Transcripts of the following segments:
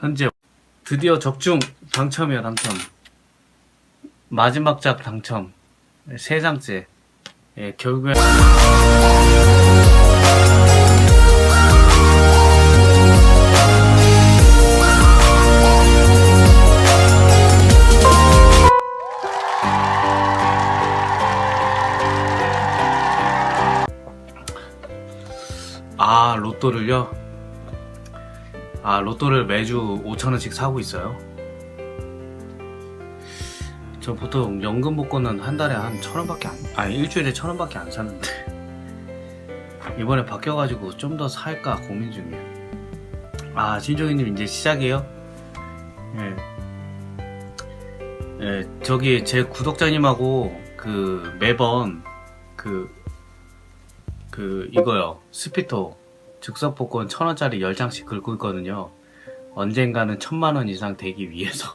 현재 드디어 적중 당첨이야 당첨. 마지막 작 당첨. 세 장째. 예, 결국에 아 로또를요 아 로또를 매주 5천원씩 사고 있어요? 저 보통 연금 복권은 한 달에 한 천원밖에 안 아니 일주일에 천원밖에 안 사는데. 이번에 바뀌어가지고 좀 더 살까 고민 중이에요. 아 신종이님 이제 시작이에요? 예. 예, 저기 제 구독자님하고 그 매번 그그 이거요. 스피토 즉석 복권 천 원짜리 10장씩 긁고 있거든요. 언젠가는 천만 원 이상 되기 위해서.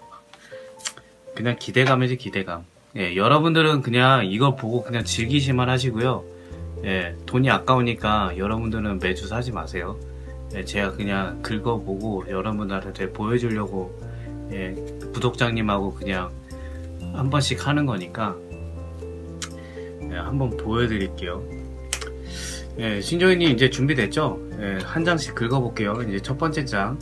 그냥 기대감이지 기대감. 예, 여러분들은 그냥 이거 보고 그냥 즐기시만 하시고요. 예, 돈이 아까우니까 여러분들은 매주 사지 마세요. 예, 제가 그냥 긁어보고 여러분들한테 보여주려고 예, 구독자님하고 그냥 한 번씩 하는 거니까 예, 한번 보여드릴게요. 예, 신조이님 이제 준비됐죠? 예, 한 장씩 긁어볼게요. 이제 첫 번째 장.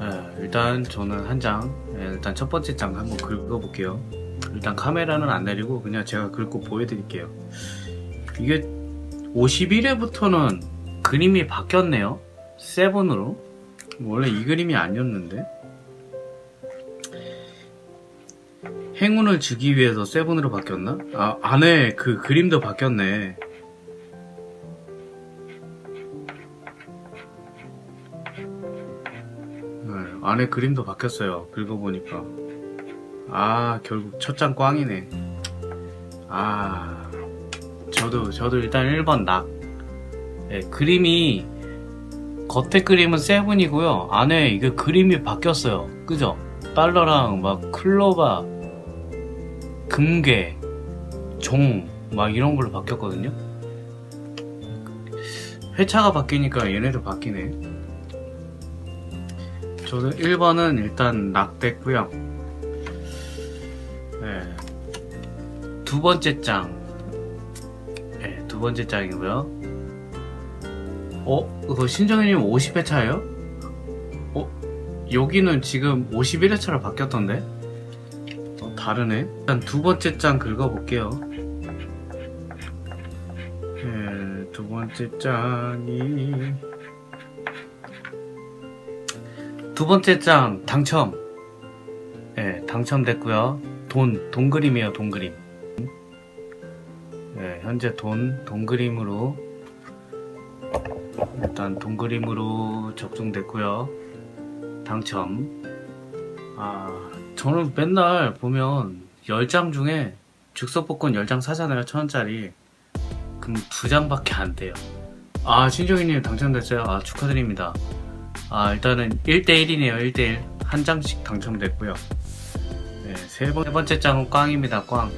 예, 일단 저는 한 장, 예, 일단 첫 번째 장 한번 긁어볼게요. 일단 카메라는 안 내리고 그냥 제가 긁고 보여드릴게요. 이게 51회부터는 그림이 바뀌었네요. 세븐으로. 원래 이 그림이 아니었는데. 행운을 주기 위해서 세븐으로 바뀌었나? 아, 안에 그 그림도 바뀌었네. 안에 그림도 바뀌었어요. 긁어보니까. 아, 결국 첫 장 꽝이네. 아, 저도, 저도 일단 1번 낙. 네, 그림이, 겉에 그림은 세븐이고요. 안에 이게 그림이 바뀌었어요. 그죠? 달러랑 막 클로바, 금괴, 종, 막 이런 걸로 바뀌었거든요. 회차가 바뀌니까 얘네도 바뀌네. 저도 1번은 일단 낙됐고요. 네. 두 번째 장. 네, 두 번째 장이고요. 어? 그거 신정현님 50회 차예요? 어? 여기는 지금 51회 차로 바뀌었던데? 어, 다르네. 일단 두 번째 장 긁어볼게요. 예, 두 번째 장이 두 번째 장 당첨. 예, 당첨됐고요. 돈, 돈 그림이에요, 돈 그림. 예, 현재 돈, 돈 그림으로 일단 돈 그림으로 접종됐고요. 당첨. 아, 저는 맨날 보면 10장 중에 즉석복권 10장 사잖아요. 천원짜리. 그럼 두 장밖에 안 돼요. 아, 신종이님 당첨됐어요. 아, 축하드립니다. 아, 일단은 1대1이네요. 1대1. 한 장씩 당첨됐고요. 네, 세, 번, 세 번째 장은 꽝입니다. 꽝.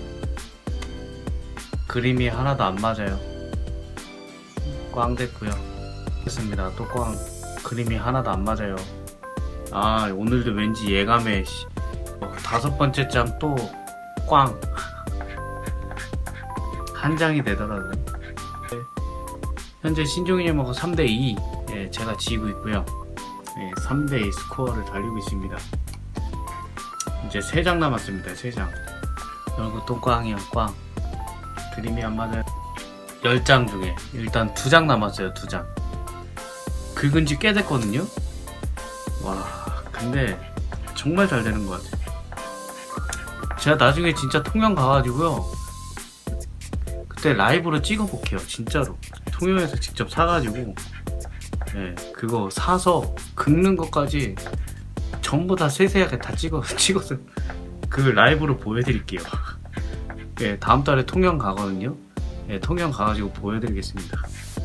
그림이 하나도 안 맞아요. 꽝 됐고요. 됐습니다. 또 꽝. 그림이 하나도 안 맞아요. 아, 오늘도 왠지 예감에 씨, 어, 다섯 번째 장 또 꽝. 한 장이 되더라고요. 네. 현재 신종이님하고 3대2 예, 제가 지고 있고요. 예, 3대2 스코어를 달리고 있습니다. 이제 3장 남았습니다. 3장. 그리고 또 꽝이요. 꽝. 그림이 안 맞아요. 10장 중에 일단 2장 남았어요. 2장. 긁은 지 꽤 됐거든요. 와, 근데 정말 잘 되는 것 같아요. 제가 나중에 진짜 통영 가가지고요. 그때 라이브로 찍어볼게요. 진짜로. 통영에서 직접 사가지고, 예, 그거 사서 긁는 것까지 전부 다 세세하게 다 찍어, 찍어서 그 라이브로 보여드릴게요. 예, 다음 달에 통영 가거든요. 예, 통영 가가지고 보여드리겠습니다.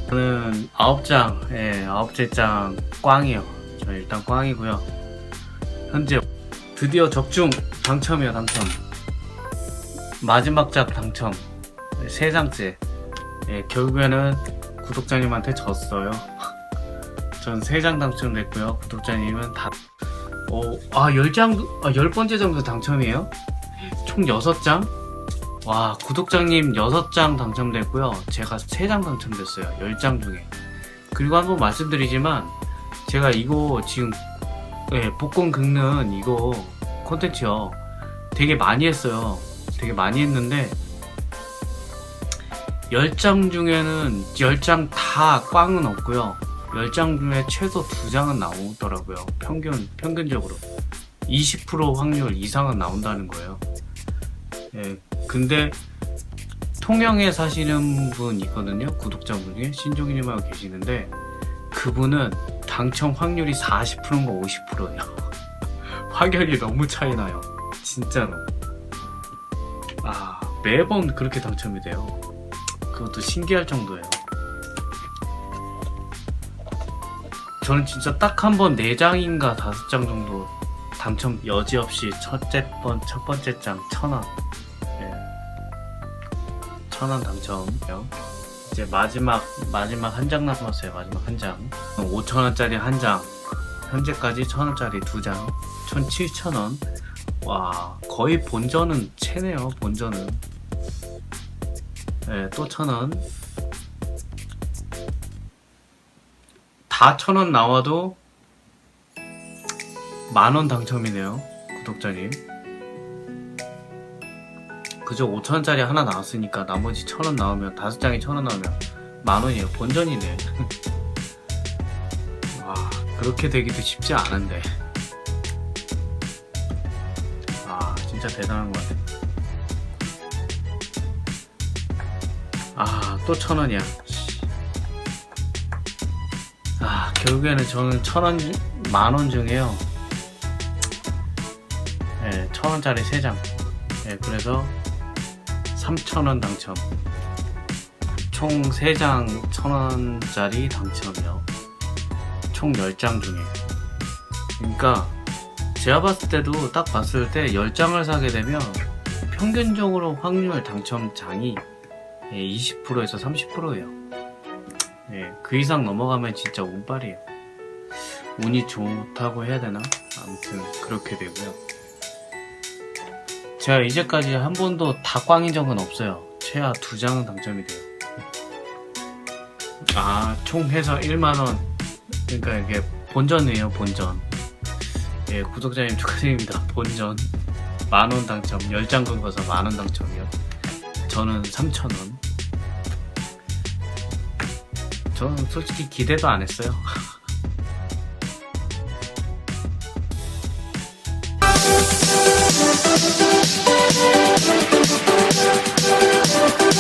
저는 아홉 장, 예, 아홉 째 장 꽝이요. 저 일단 꽝이고요. 현재 드디어 적중 당첨이요, 당첨. 마지막 작 당첨. 세 장째. 예, 결국에는 구독자님한테 졌어요. 전 3장 당첨됐고요. 구독자님은 다, 어, 아, 10장, 아, 10번째 정도 당첨이에요? 총 6장? 와, 구독자님 6장 당첨됐고요. 제가 3장 당첨됐어요. 10장 중에. 그리고 한번 말씀드리지만, 제가 이거 지금, 예, 복권 긁는 이거 콘텐츠요. 되게 많이 했어요. 되게 많이 했는데, 10장 중에는 10장 다 꽝은 없고요. 10장 중에 최소 2장은 나오더라고요. 평균, 평균적으로. 20% 확률 이상은 나온다는 거예요. 예, 근데 통영에 사시는 분 있거든요. 구독자분 중에 신종이님하고 계시는데 그분은 당첨 확률이 40%인가 50%예요. 확률이 너무 차이 나요. 진짜로. 아, 매번 그렇게 당첨이 돼요. 그것도 신기할 정도예요. 저는 진짜 딱 한번 4장인가 5장 정도 당첨 여지없이 첫째 번, 첫 번째 장 천원. 예. 천원 당첨이요. 이제 마지막, 마지막 한 장 남았어요. 마지막 한 장. 5천원짜리 한 장. 현재까지 천원짜리 두 장. 천 칠천원. 와, 거의 본전은 채네요, 본전은. 예, 또 천원. 다천원 나와도 만원 당첨이네요. 구독자님. 그저 5천원짜리 하나 나왔으니까 나머지 천원 나오면 다섯 장이 천원 나오면 만 원이에요. 본전이네. 와, 그렇게 되기도 쉽지 않은데. 아, 진짜 대단한 것 같아. 아, 또 천 원이야. 결국에는 저는 천 원, 만원 중에요. 예, 천 원짜리 세 장. 예, 그래서 3,000원 당첨. 총 3장 1,000원짜리 당첨이요. 총 10장 중에. 그러니까 제가 봤을 때도 딱 봤을 때 10장을 사게 되면 평균적으로 확률 당첨장이 20%에서 30%예요. 예, 그 이상 넘어가면 진짜 운빨이에요. 운이 좋다고 해야 되나? 아무튼 그렇게 되고요. 제가 이제까지 한 번도 다 꽝인 적은 없어요. 최하 두 장은 당첨이 돼요. 아, 총 해서 1만원. 그러니까 이게 본전이에요, 본전. 예, 구독자님 축하드립니다. 본전. 만원 당첨. 10장 긁어서 만원 당첨이요. 저는 3,000원. 저는 솔직히 기대도 안 했어요.